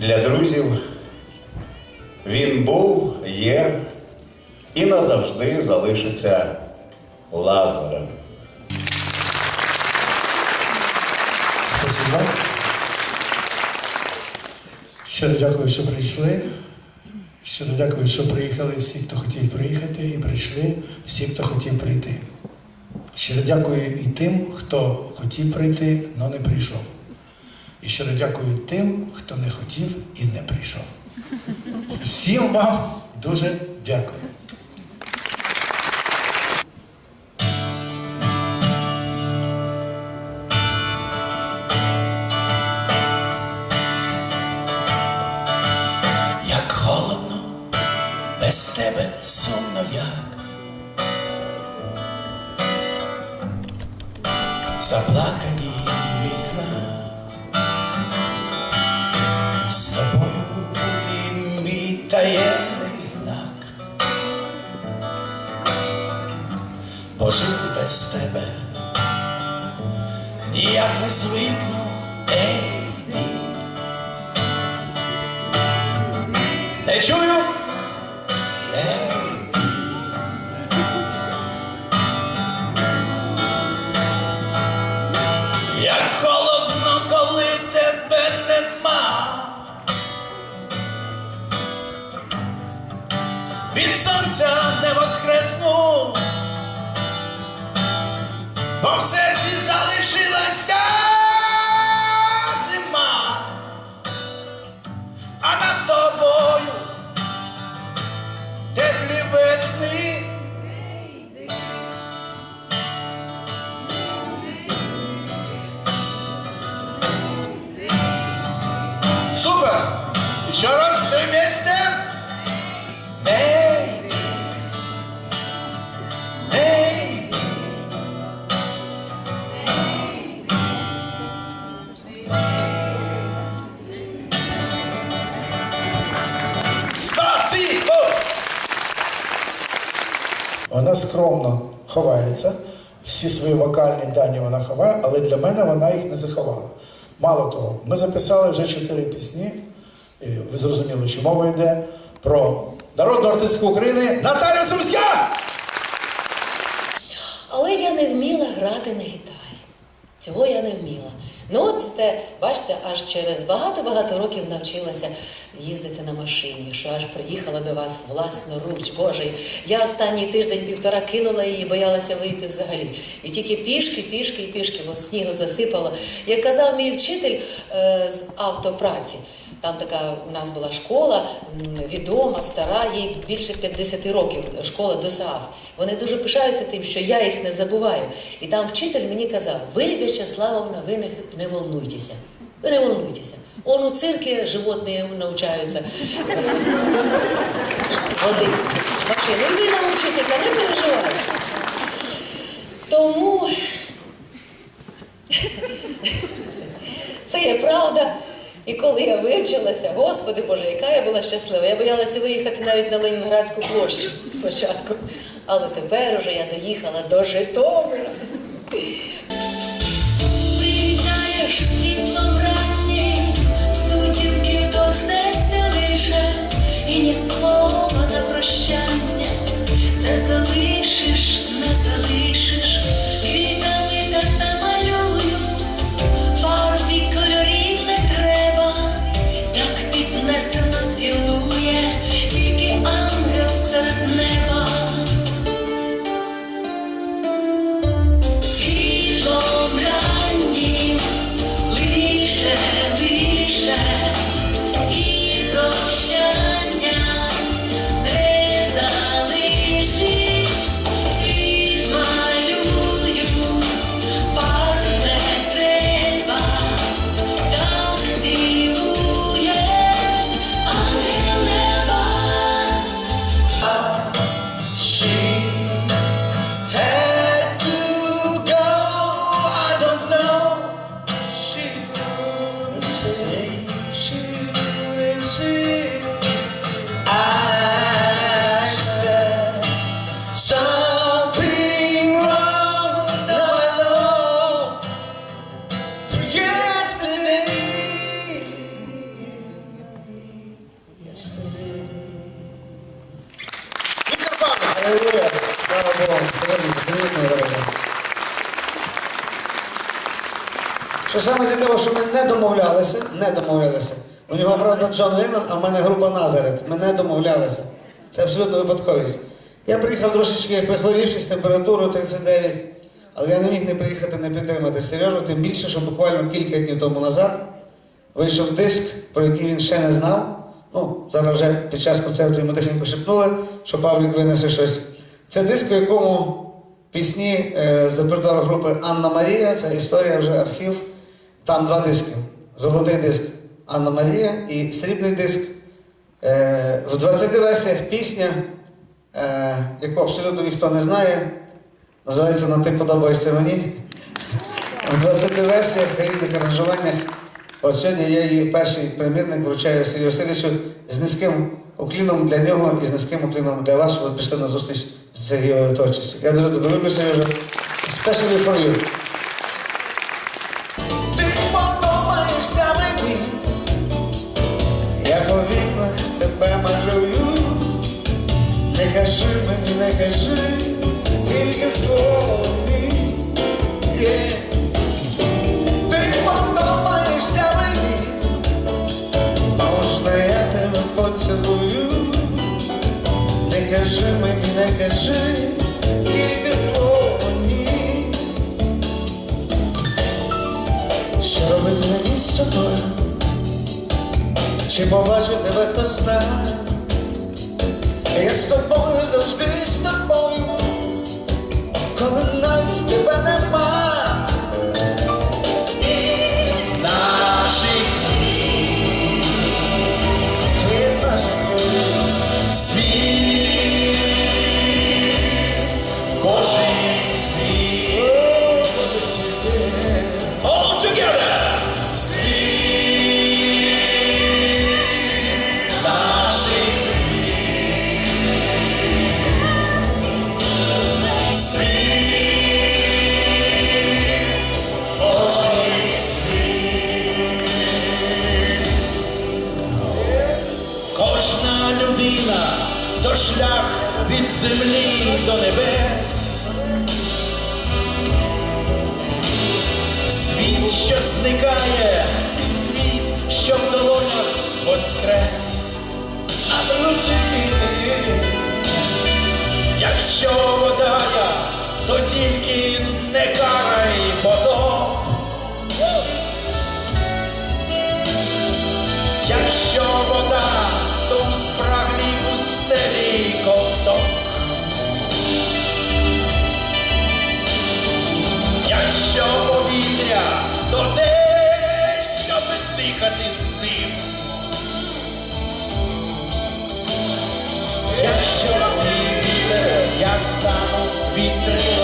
для друзів. Він був, є і назавжди залишиться Лазарем. Спасибо. Щиро дякую, що прийшли. Щиро дякую, що приїхали всі, хто хотів приїхати, і прийшли всі, хто хотів прийти. Щиро дякую і тим, хто хотів прийти, але не прийшов. І щиро дякую тим, хто не хотів і не прийшов. Всім вам дуже дякую. Як холодно, без тебе сумно як. Заплакані Бо жити без тебе ніяк не звикну, ей, ні. Не чую. Observe a vigilância zima A na toboju Debli vesni Super! Chora sem mestre! Вона скромно ховається. Всі свої вокальні дані вона ховає, але для мене вона їх не заховала. Мало того, ми записали вже чотири пісні. І ви зрозуміли, що мова йде про народну артистку України Наталя Сумська! Але я не вміла грати на гітарі. Цього я не вміла. Ну, от те, бачите, аж через багато-багато років навчилася їздити на машині, що аж приїхала до вас власноруч. Боже, я останній тиждень-півтора кинула її, боялася вийти взагалі. І тільки пішки, пішки пішки, бо снігу засипало. Як казав мій вчитель е, з автопраці, там така у нас була школа відома, стара, їй більше 50 років школа ДОСААФ. Вони дуже пишаються тим, що я їх не забуваю. І там вчитель мені казав: ви, В'ячеславовна, ви не, не волнуйтеся. Ви не волнуйтеся. Он у цирки животні навчаються водити машину. І ви научитеся, не переживайте. Тому це є правда. І коли я вивчилася, Господи Боже, яка я була щаслива. Я боялася виїхати навіть на Ленінградську площу спочатку. Але тепер уже я доїхала до Житомира. Привітаєш світлом раннім, сутінки торкнеться лише, і ні слова на прощання Hallelujah. Слава Богу. Слава Богу. Що саме цікаво, що ми не домовлялися, не домовлялися. У нього, правда, Джон Леннон, а в мене група Назарет. Ми не домовлялися. Це абсолютно випадковість. Я приїхав трошечки прихворівшись, температуру 39, але я не міг не приїхати не підтримати Сережу, тим більше, що буквально кілька днів тому назад вийшов диск, про який він ще не знав. Ну, зараз вже під час концерту йому тихенько шепнули, що Павлік винесе щось. Це диск, у якому пісні е, з репертуару групи Анна Марія, це історія вже архів. Там два диски. Золотий диск Анна Марія і срібний диск. Е, в 20 версіях пісня, е, яку абсолютно ніхто не знає, називається «На ти подобаєшся мені. В 20 версіях, різних аранжуваннях. От сьогодні я її перший примірник вручаю Сергію Васильовичу з низьким укліном для нього і з низьким укліном для вас, що ви пішли на зустріч з Сергією творчістю. Я дуже тебе люблю, Сережа. Especially for you. Мені, не кажи, тільки слово ні. Yeah. Ти подобаєшся мені. Можна я тебе поцілую? Не кажи мені, не кажи. Що робити мені з собою? Чи побачу тебе хтось знає? Я з тобою завжди то шлях від землі до небес. Світ, що зникає, і світ, що в долонях воскрес. А друзі, якщо вода, стану вітрилом